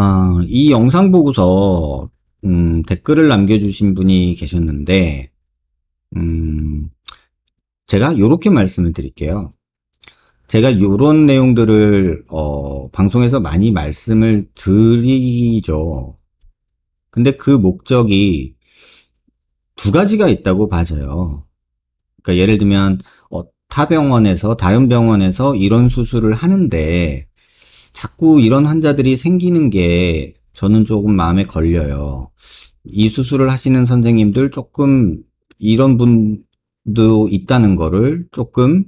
아, 이 영상 보고서, 음, 댓글을 남겨주신 분이 계셨는데, 음, 제가 요렇게 말씀을 드릴게요. 제가 요런 내용들을, 어, 방송에서 많이 말씀을 드리죠. 근데 그 목적이 두 가지가 있다고 봐져요. 그러니까 예를 들면, 어, 타 병원에서, 다른 병원에서 이런 수술을 하는데, 자꾸 이런 환자들이 생기는 게 저는 조금 마음에 걸려요. 이 수술을 하시는 선생님들 조금 이런 분도 있다는 거를 조금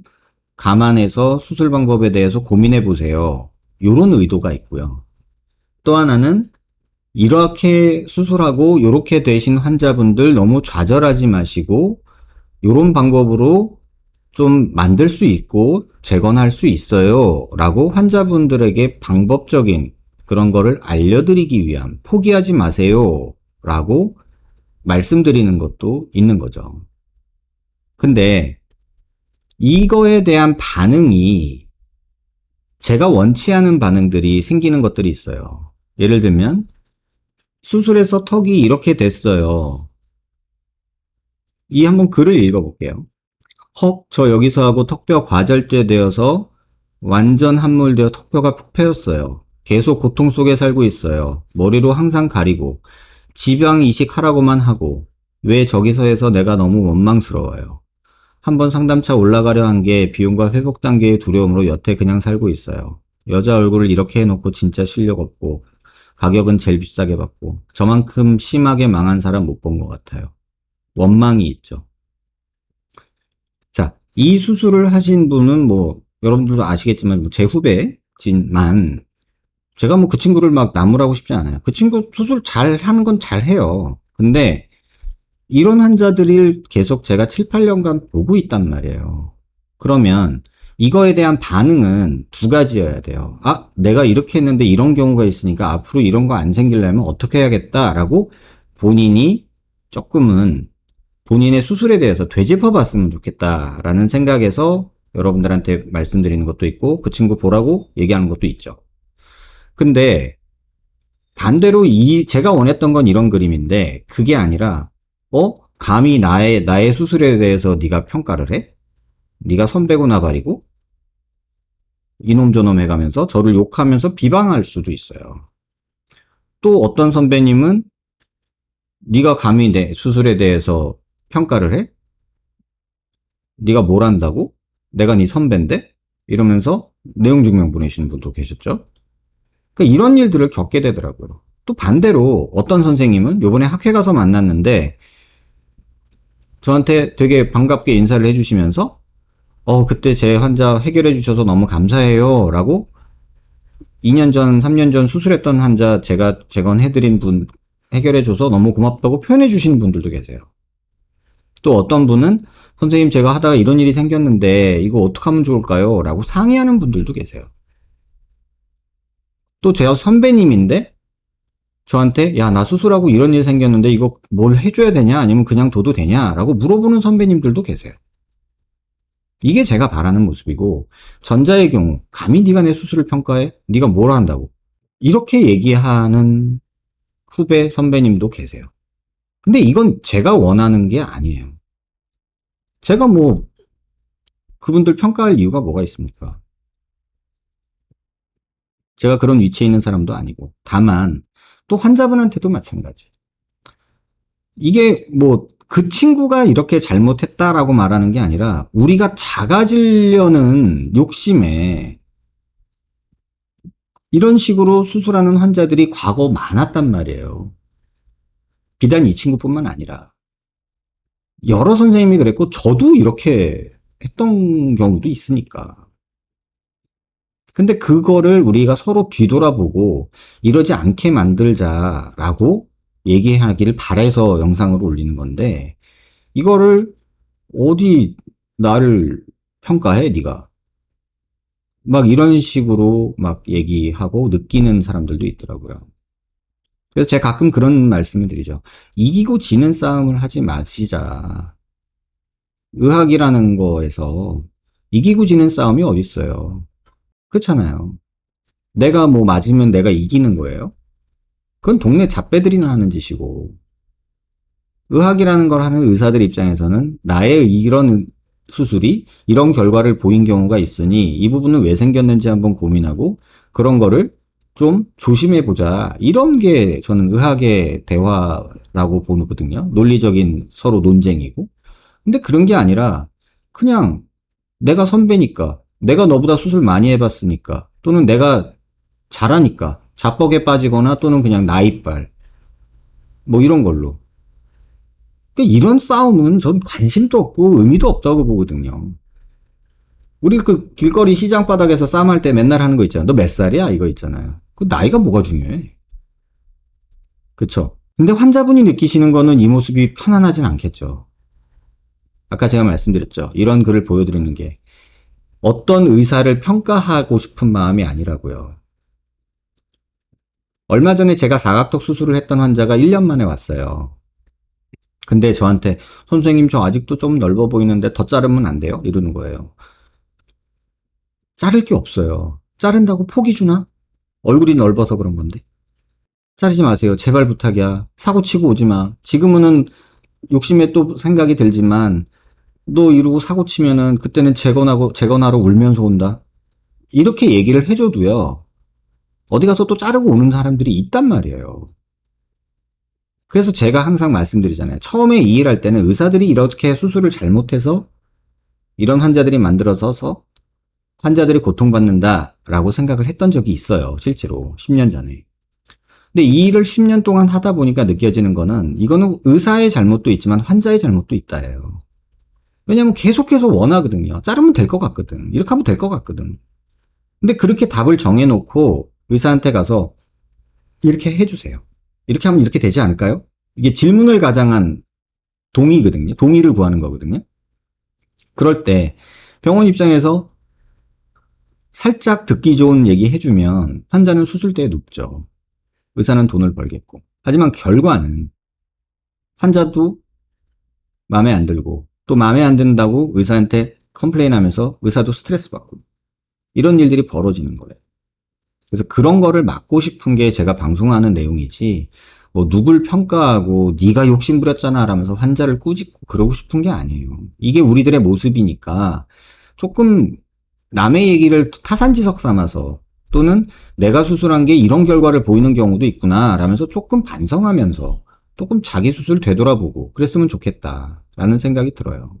감안해서 수술 방법에 대해서 고민해 보세요. 요런 의도가 있고요. 또 하나는 이렇게 수술하고 요렇게 되신 환자분들 너무 좌절하지 마시고 요런 방법으로 좀 만들 수 있고 재건할 수 있어요. 라고 환자분들에게 방법적인 그런 거를 알려드리기 위함, 포기하지 마세요. 라고 말씀드리는 것도 있는 거죠. 근데 이거에 대한 반응이 제가 원치 않은 반응들이 생기는 것들이 있어요. 예를 들면 수술해서 턱이 이렇게 됐어요. 이 한번 글을 읽어볼게요. 헉, 저 여기서 하고 턱뼈 과절되어서 완전 함몰되어 턱뼈가 푹 패였어요. 계속 고통 속에 살고 있어요. 머리로 항상 가리고 지방 이식하라고만 하고 왜 저기서 해서 내가 너무 원망스러워요. 한번 상담차 올라가려 한 게 비용과 회복 단계의 두려움으로 여태 그냥 살고 있어요. 여자 얼굴을 이렇게 해놓고 진짜 실력 없고 가격은 제일 비싸게 받고 저만큼 심하게 망한 사람 못 본 것 같아요. 원망이 있죠. 자, 이 수술을 하신 분은 뭐 여러분들도 아시겠지만 뭐제 후배지만 제가 뭐 그 친구를 막 나무라고 싶지 않아요. 그 친구 수술 잘 하는 건 잘 해요. 근데 이런 환자들을 계속 제가 7, 8년간 보고 있단 말이에요. 그러면 이거에 대한 반응은 두 가지여야 돼요. 아, 내가 이렇게 했는데 이런 경우가 있으니까 앞으로 이런 거 안 생기려면 어떻게 해야겠다라고 본인이 조금은 본인의 수술에 대해서 되짚어 봤으면 좋겠다라는 생각에서 여러분들한테 말씀드리는 것도 있고 그 친구 보라고 얘기하는 것도 있죠. 근데 반대로 이 제가 원했던 건 이런 그림인데 그게 아니라 어 감히 나의 나의 수술에 대해서 네가 평가를 해? 네가 선배고 나발이고 이놈 저놈 해가면서 저를 욕하면서 비방할 수도 있어요. 또 어떤 선배님은 네가 감히 내 수술에 대해서 평가를 해? 네가 뭘 한다고? 내가 네 선배인데? 이러면서 내용 증명 보내시는 분도 계셨죠. 그러니까 이런 일들을 겪게 되더라고요. 또 반대로 어떤 선생님은 요번에 학회 가서 만났는데 저한테 되게 반갑게 인사를 해주시면서 어 그때 제 환자 해결해 주셔서 너무 감사해요 라고 2년 전 3년 전 수술했던 환자 제가 재건해드린 분 해결해 줘서 너무 고맙다고 표현해 주시는 분들도 계세요. 또 어떤 분은 선생님 제가 하다가 이런 일이 생겼는데 이거 어떻게 하면 좋을까요? 라고 상의하는 분들도 계세요. 또 제가 선배님인데 저한테 야 나 수술하고 이런 일 생겼는데 이거 뭘 해줘야 되냐 아니면 그냥 둬도 되냐 라고 물어보는 선배님들도 계세요. 이게 제가 바라는 모습이고 전자의 경우 감히 네가 내 수술을 평가해? 네가 뭘 한다고? 이렇게 얘기하는 후배 선배님도 계세요. 근데 이건 제가 원하는 게 아니에요. 제가 뭐 그분들 평가할 이유가 뭐가 있습니까? 제가 그런 위치에 있는 사람도 아니고 다만 또 환자분한테도 마찬가지. 이게 뭐 그 친구가 이렇게 잘못했다라고 말하는 게 아니라 우리가 작아지려는 욕심에 이런 식으로 수술하는 환자들이 과거 많았단 말이에요. 비단 이 친구뿐만 아니라 여러 선생님이 그랬고 저도 이렇게 했던 경우도 있으니까. 근데 그거를 우리가 서로 뒤돌아보고 이러지 않게 만들자라고 얘기하기를 바래서 영상을 올리는 건데 이거를 어디 나를 평가해 네가 막 이런 식으로 막 얘기하고 느끼는 사람들도 있더라고요. 그래서 제가 가끔 그런 말씀을 드리죠. 이기고 지는 싸움을 하지 마시자. 의학이라는 거에서 이기고 지는 싸움이 어딨어요. 그렇잖아요. 내가 뭐 맞으면 내가 이기는 거예요. 그건 동네 잡배들이나 하는 짓이고, 의학이라는 걸 하는 의사들 입장에서는 나의 이런 수술이 이런 결과를 보인 경우가 있으니 이 부분은 왜 생겼는지 한번 고민하고 그런 거를 좀 조심해 보자. 이런 게 저는 의학의 대화라고 보거든요. 논리적인 서로 논쟁이고. 근데 그런 게 아니라 그냥 내가 선배니까 내가 너보다 수술 많이 해봤으니까 또는 내가 잘하니까 자뻑에 빠지거나 또는 그냥 나이빨 뭐 이런 걸로 그러니까 이런 싸움은 전 관심도 없고 의미도 없다고 보거든요. 우리 그 길거리 시장 바닥에서 싸움할 때 맨날 하는 거 있잖아. 너 몇 살이야? 이거 있잖아요. 그 나이가 뭐가 중요해? 그쵸? 근데 환자분이 느끼시는 거는 이 모습이 편안하진 않겠죠. 아까 제가 말씀드렸죠. 이런 글을 보여드리는 게 어떤 의사를 평가하고 싶은 마음이 아니라고요. 얼마 전에 제가 사각턱 수술을 했던 환자가 1년 만에 왔어요. 근데 저한테 선생님 저 아직도 좀 넓어 보이는데 더 자르면 안 돼요? 이러는 거예요. 자를 게 없어요. 자른다고 포기 주나? 얼굴이 넓어서 그런 건데. 자르지 마세요. 제발 부탁이야. 사고 치고 오지 마. 지금은 욕심에 또 생각이 들지만 너 이러고 사고 치면은 그때는 재건하고 재건하러 울면서 온다. 이렇게 얘기를 해줘도요. 어디 가서 또 자르고 오는 사람들이 있단 말이에요. 그래서 제가 항상 말씀드리잖아요. 처음에 이 일할 때는 의사들이 이렇게 수술을 잘못해서 이런 환자들이 만들어져서 환자들이 고통받는다라고 생각을 했던 적이 있어요. 실제로 10년 전에. 근데 이 일을 10년 동안 하다 보니까 느껴지는 거는 이거는 의사의 잘못도 있지만 환자의 잘못도 있다예요. 왜냐면 계속해서 원하거든요. 자르면 될 것 같거든. 이렇게 하면 될 것 같거든. 근데 그렇게 답을 정해놓고 의사한테 가서 이렇게 해주세요. 이렇게 하면 이렇게 되지 않을까요? 이게 질문을 가장한 동의거든요. 동의를 구하는 거거든요. 그럴 때 병원 입장에서 살짝 듣기 좋은 얘기 해주면 환자는 수술대에 눕죠. 의사는 돈을 벌겠고. 하지만 결과는 환자도 마음에 안 들고 또 마음에 안 든다고 의사한테 컴플레인 하면서 의사도 스트레스 받고 이런 일들이 벌어지는 거예요. 그래서 그런 거를 막고 싶은 게 제가 방송하는 내용이지 뭐 누굴 평가하고 네가 욕심 부렸잖아 라면서 환자를 꾸짖고 그러고 싶은 게 아니에요. 이게 우리들의 모습이니까 조금 남의 얘기를 타산지석 삼아서 또는 내가 수술한 게 이런 결과를 보이는 경우도 있구나 라면서 조금 반성하면서 조금 자기 수술 되돌아보고 그랬으면 좋겠다 라는 생각이 들어요.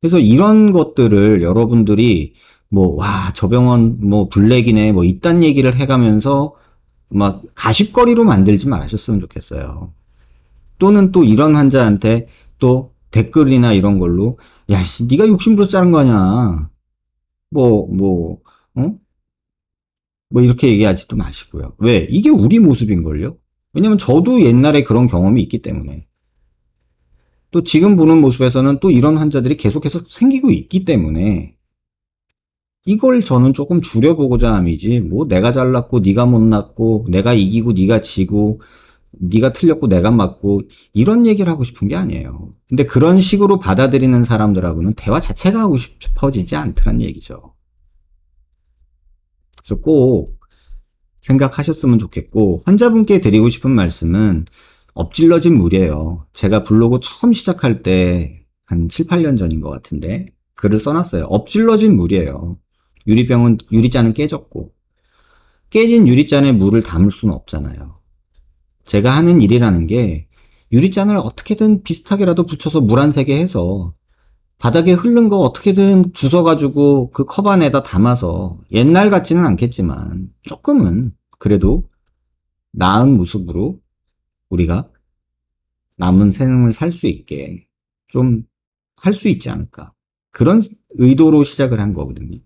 그래서 이런 것들을 여러분들이 뭐, 와, 저 병원 뭐 블랙이네, 뭐 이딴 얘기를 해가면서 막 가십거리로 만들지 말으셨으면 좋겠어요. 또는 또 이런 환자한테 또 댓글이나 이런 걸로, 야, 씨, 네가 욕심부려 자른 거 아니야. 뭐, 뭐, 어? 뭐 이렇게 얘기하지도 마시고요. 왜? 이게 우리 모습인걸요? 왜냐면 저도 옛날에 그런 경험이 있기 때문에. 또 지금 보는 모습에서는 또 이런 환자들이 계속해서 생기고 있기 때문에 이걸 저는 조금 줄여보고자 함이지 뭐 내가 잘났고 네가 못났고 내가 이기고 네가 지고 네가 틀렸고 내가 맞고 이런 얘기를 하고 싶은 게 아니에요. 근데 그런 식으로 받아들이는 사람들하고는 대화 자체가 하고 싶어지지 않더란 얘기죠. 그래서 꼭 생각하셨으면 좋겠고 환자분께 드리고 싶은 말씀은 엎질러진 물이에요. 제가 블로그 처음 시작할 때 한 7, 8년 전인 것 같은데 글을 써놨어요. 엎질러진 물이에요. 유리병은 유리잔은 깨졌고 깨진 유리잔에 물을 담을 수는 없잖아요. 제가 하는 일이라는 게 유리잔을 어떻게든 비슷하게라도 붙여서 물 한 세 개 해서 바닥에 흐른 거 어떻게든 주워가지고 그 컵 안에다 담아서 옛날 같지는 않겠지만 조금은 그래도 나은 모습으로 우리가 남은 생을 살 수 있게 좀 할 수 있지 않을까. 그런 의도로 시작을 한 거거든요.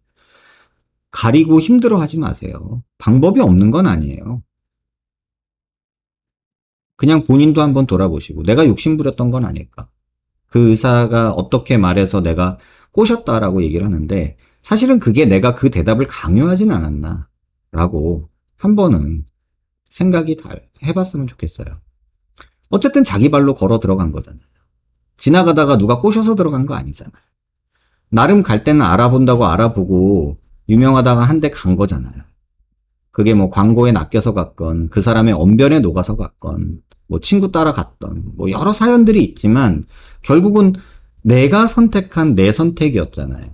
가리고 힘들어 하지 마세요. 방법이 없는 건 아니에요. 그냥 본인도 한번 돌아보시고 내가 욕심 부렸던 건 아닐까. 그 의사가 어떻게 말해서 내가 꼬셨다라고 얘기를 하는데 사실은 그게 내가 그 대답을 강요하진 않았나 라고 한 번은 생각이 다 해봤으면 좋겠어요. 어쨌든 자기 발로 걸어 들어간 거잖아요. 지나가다가 누가 꼬셔서 들어간 거 아니잖아요. 나름 갈 때는 알아본다고 알아보고 유명하다가 한 대 간 거잖아요. 그게 뭐 광고에 낚여서 갔건, 그 사람의 언변에 녹아서 갔건, 뭐 친구 따라 갔던, 뭐 여러 사연들이 있지만, 결국은 내가 선택한 내 선택이었잖아요.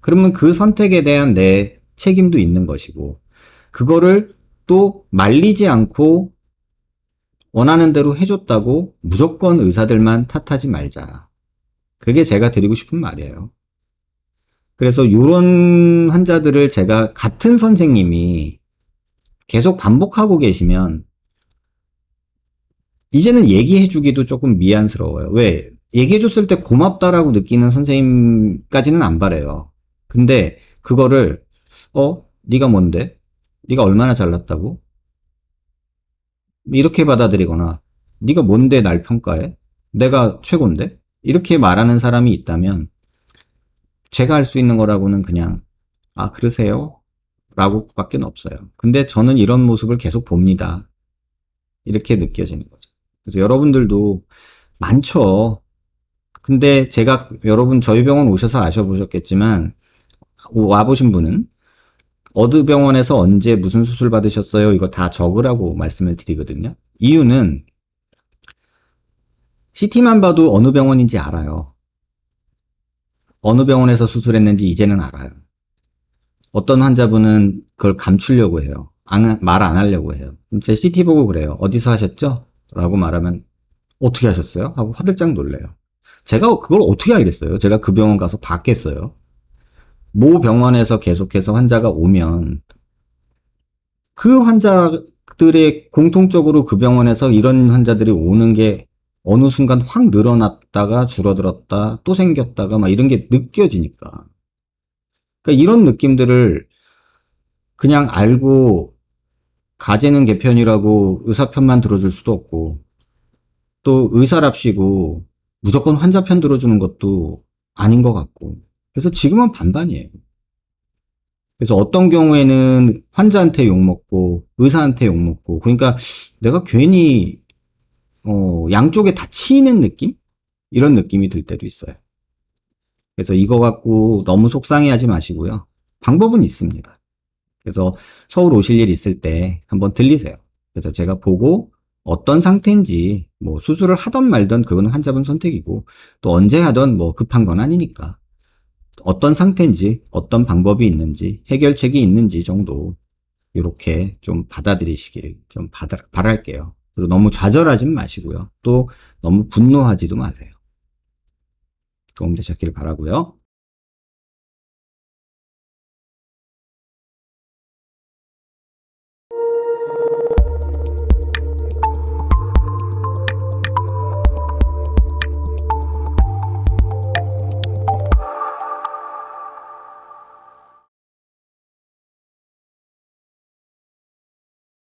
그러면 그 선택에 대한 내 책임도 있는 것이고, 그거를 또 말리지 않고 원하는 대로 해줬다고 무조건 의사들만 탓하지 말자. 그게 제가 드리고 싶은 말이에요. 그래서 이런 환자들을 제가 같은 선생님이 계속 반복하고 계시면 이제는 얘기해주기도 조금 미안스러워요. 왜? 얘기해줬을 때 고맙다라고 느끼는 선생님까지는 안 바래요. 근데 그거를 어? 네가 뭔데? 네가 얼마나 잘났다고? 이렇게 받아들이거나 네가 뭔데 날 평가해? 내가 최고인데? 이렇게 말하는 사람이 있다면 제가 할 수 있는 거라고는 그냥 아 그러세요? 라고 밖에 없어요. 근데 저는 이런 모습을 계속 봅니다. 이렇게 느껴지는 거죠. 그래서 여러분들도 많죠. 근데 제가 여러분 저희 병원 오셔서 아셔보셨겠지만 와보신 분은 어느 병원에서 언제 무슨 수술 받으셨어요? 이거 다 적으라고 말씀을 드리거든요. 이유는 CT만 봐도 어느 병원인지 알아요. 어느 병원에서 수술했는지 이제는 알아요. 어떤 환자분은 그걸 감추려고 해요. 말안 하려고 해요. 제 CT 보고 그래요. 어디서 하셨죠? 라고 말하면 어떻게 하셨어요? 하고 화들짝 놀래요. 제가 그걸 어떻게 알겠어요? 제가 그 병원 가서 봤겠어요? 모 병원에서 계속해서 환자가 오면 그 환자들의 공통적으로 그 병원에서 이런 환자들이 오는 게 어느 순간 확 늘어났다가 줄어들었다 또 생겼다가 막 이런 게 느껴지니까 그러니까 이런 느낌들을 그냥 알고 가재는 개편이라고 의사 편만 들어줄 수도 없고 또 의사랍시고 무조건 환자 편 들어주는 것도 아닌 것 같고 그래서 지금은 반반이에요. 그래서 어떤 경우에는 환자한테 욕먹고 의사한테 욕먹고 그러니까 내가 괜히 어, 양쪽에 다 치이는 느낌? 이런 느낌이 들 때도 있어요. 그래서 이거 갖고 너무 속상해하지 마시고요. 방법은 있습니다. 그래서 서울 오실 일 있을 때 한번 들리세요. 그래서 제가 보고 어떤 상태인지 뭐 수술을 하던 말던 그건 환자분 선택이고 또 언제 하던 뭐 급한 건 아니니까 어떤 상태인지 어떤 방법이 있는지 해결책이 있는지 정도 이렇게 좀 받아들이시기를 좀 받아, 바랄게요. 그리고 너무 좌절하지 마시고요. 또 너무 분노하지도 마세요. 도움되셨기를 바라고요.